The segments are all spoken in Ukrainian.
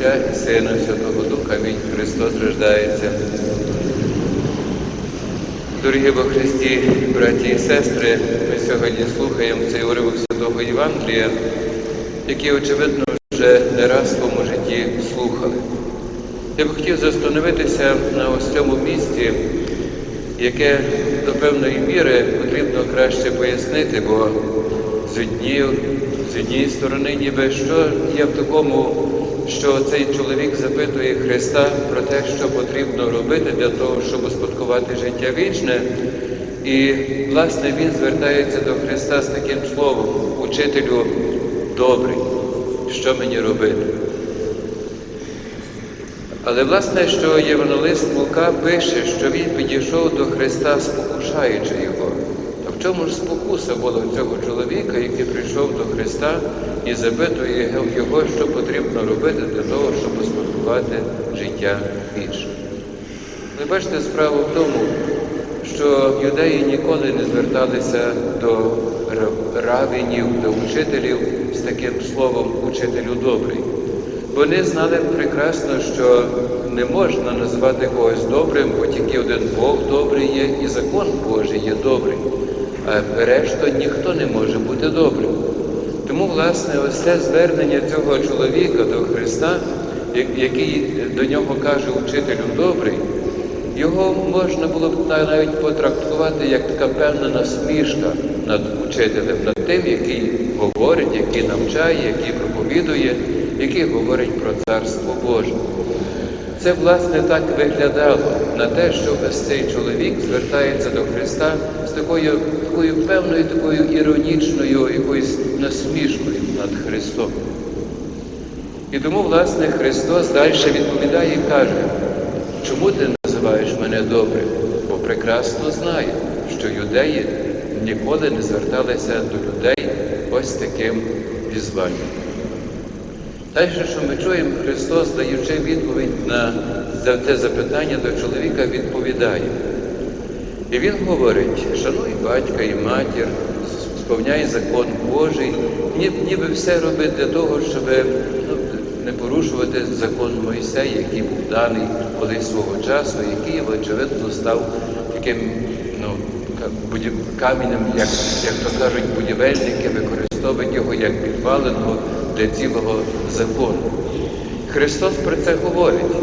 Отця і Сина, Святого Духа. Амінь. Христос рождається. Дорогі во Христі, браті і сестри, ми сьогодні слухаємо цей уривок Святого Євангелія, який, очевидно, вже не раз в своєму житті слухали. Я б хотів застановитися на ось цьому місці, яке до певної міри потрібно краще пояснити, бо з однієї, сторони, ніби що є в такому, що цей чоловік запитує Христа про те, що потрібно робити для того, щоб успадкувати життя вічне. І, власне, він звертається до Христа з таким словом, учителю добрий, що мені робити? Але власне, що євангелист Лука пише, що він підійшов до Христа, спокушаючи його. Чому ж спокуса була цього чоловіка, який прийшов до Христа і запитує його, що потрібно робити для того, щоб успадкувати життя вічне? Ви бачите, справа в тому, що юдеї ніколи не зверталися до равінів, до учителів з таким словом учителю добрий. Вони знали прекрасно, що не можна назвати когось добрим, бо тільки один Бог добрий є і закон Божий є добрий, а решта ніхто не може бути добрим. Тому, власне, ось це звернення цього чоловіка до Христа, який до нього каже учителю добрий, його можна було б навіть потрактувати як така певна насмішка над учителем, над тим, який говорить, який навчає, який проповідує який говорить про Царство Боже. Це, власне, так виглядало на те, що ось цей чоловік звертається до Христа з такою такою певною, такою іронічною, якоюсь насмішкою над Христом. І тому, власне, Христос далі відповідає і каже, чому ти називаєш мене добрим? Бо прекрасно знає, що юдеї ніколи не зверталися до людей ось таким візванням. Далі, що ми чуємо, Христос, даючи відповідь на це запитання до чоловіка, відповідає. І Він говорить, шануй батька і матір, сповняй закон Божий, ніби все робить для того, щоб ну, не порушувати закон Мойсея, який був даний колись свого часу, який, очевидно, став таким ну, каменем, як, як то кажуть, будівельники, використовують його як підваленого для цілого закону. Христос про це говорить.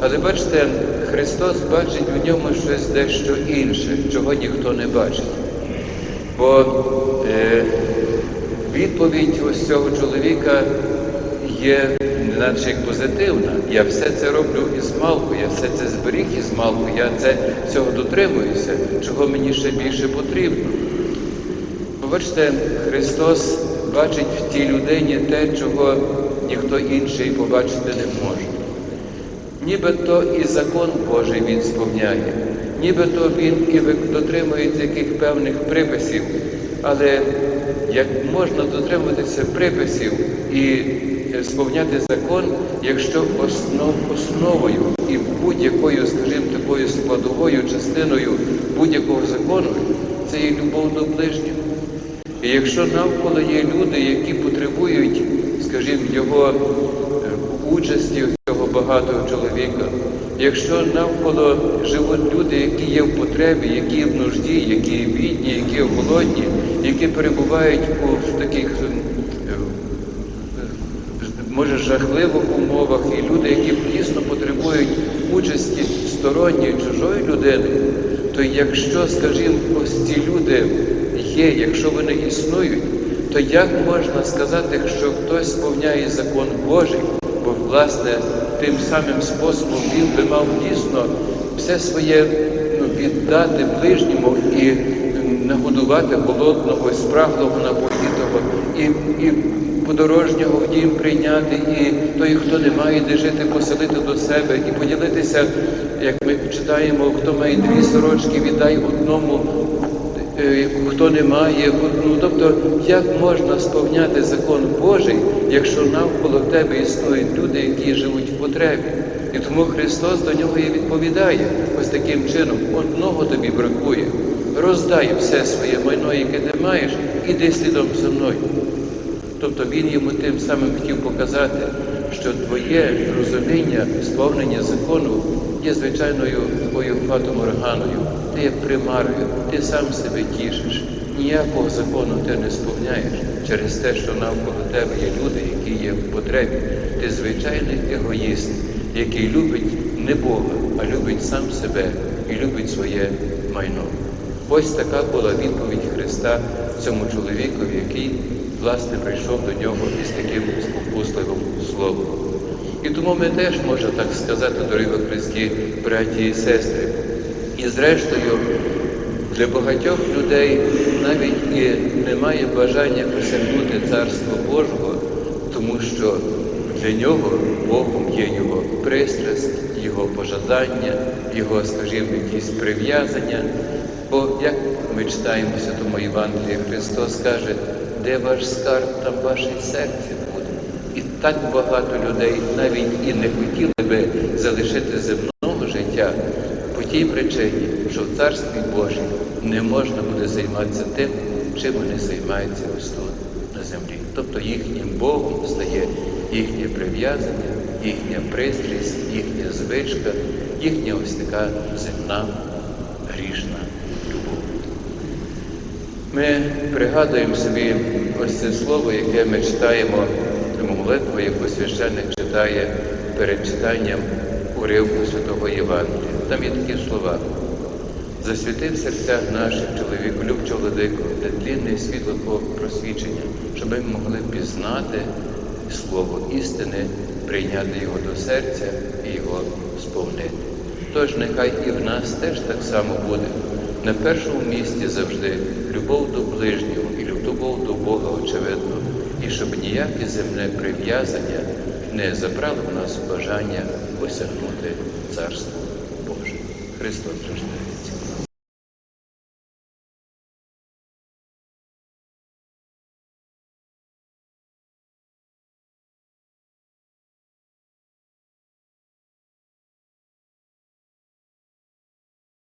Але бачите, Христос бачить в ньому щось дещо інше, чого ніхто не бачить. Бо е, відповідь ось цього чоловіка є наче як позитивна. Я все це роблю із малку, я все це зберіг із малку, я це, цього дотримуюся, чого мені ще більше потрібно. Побачите, Христос бачить в тій людині те, чого ніхто інший побачити не може. Нібито і закон Божий він сповняє, нібито він і дотримується яких певних приписів, але як можна дотримуватися приписів і сповняти закон, якщо основ, основою і будь-якою, скажімо, такою складовою частиною будь-якого закону це є любов до ближнього. І якщо навколо є люди, які потребують, скажімо, його участі цього багатого чоловіка, якщо навколо живуть люди, які є в потребі, які є в нужді, які є бідні, які є голодні, які перебувають у таких, може, жахливих умовах, і люди, які дійсно потребують участі сторонньої чужої людини, то якщо, скажімо, ось ці люди є, якщо вони існують, то як можна сказати, що хтось сповняє закон Божий, бо, власне, тим самим способом він би мав дійсно все своє ну, віддати ближньому і нагодувати голодного, спраглого напоїтого, і, і подорожнього в дім прийняти, і той, хто не має де жити, поселити до себе і поділитися, як ми читаємо, хто має дві сорочки, віддай одному хто не має, ну, тобто, як можна сповняти закон Божий, якщо навколо тебе існують люди, які живуть в потребі? І тому Христос до нього і відповідає ось таким чином, одного тобі бракує. Роздай все своє майно, яке ти маєш, іди слідом за мною. Тобто він йому тим самим хотів показати, що твоє розуміння, сповнення закону є звичайною твоєю фатоморганою, ти є примарою, ти сам себе тішиш. Ніякого закону ти не сповняєш через те, що навколо тебе є люди, які є в потребі. Ти звичайний егоїст, який любить не Бога, а любить сам себе і любить своє майно. Ось така була відповідь Христа цьому чоловікові, який, власне, прийшов до нього із таким спокусливим словом. І тому ми теж можемо так сказати, дорогі Христі, браті і сестри. І зрештою, для багатьох людей навіть і немає бажання посягнути Царство Божого, тому що для нього Богом є його пристрасть, його пожадання, його, скажімо, якісь прив'язання. Бо як ми читаємо в Святому Євангелії, Христос каже, де ваш скарб, там ваше серце так багато людей навіть і не хотіли би залишити земного життя по тій причині, що в Царстві Божій не можна буде займатися тим, чим вони займаються ось тут на землі. Тобто їхнім Богом стає їхнє прив'язання, їхня пристрість, їхня звичка, їхня ось така земна грішна любов. Ми пригадуємо собі ось це слово, яке ми читаємо молитву, яку священник читає перед читанням уривку Святого Євангелія. Там є такі слова. Засвіти в серцях наших чоловіку, любчо владико, нетлінне світло Твого просвічення, щоб ми могли пізнати слово істини, прийняти його до серця і його сповнити. Тож нехай і в нас теж так само буде. На першому місці завжди любов до ближнього і любов до Бога, очевидно, і щоб ніяке земне прив'язання не забрало в нас бажання осягнути Царство Боже. Христос рождається.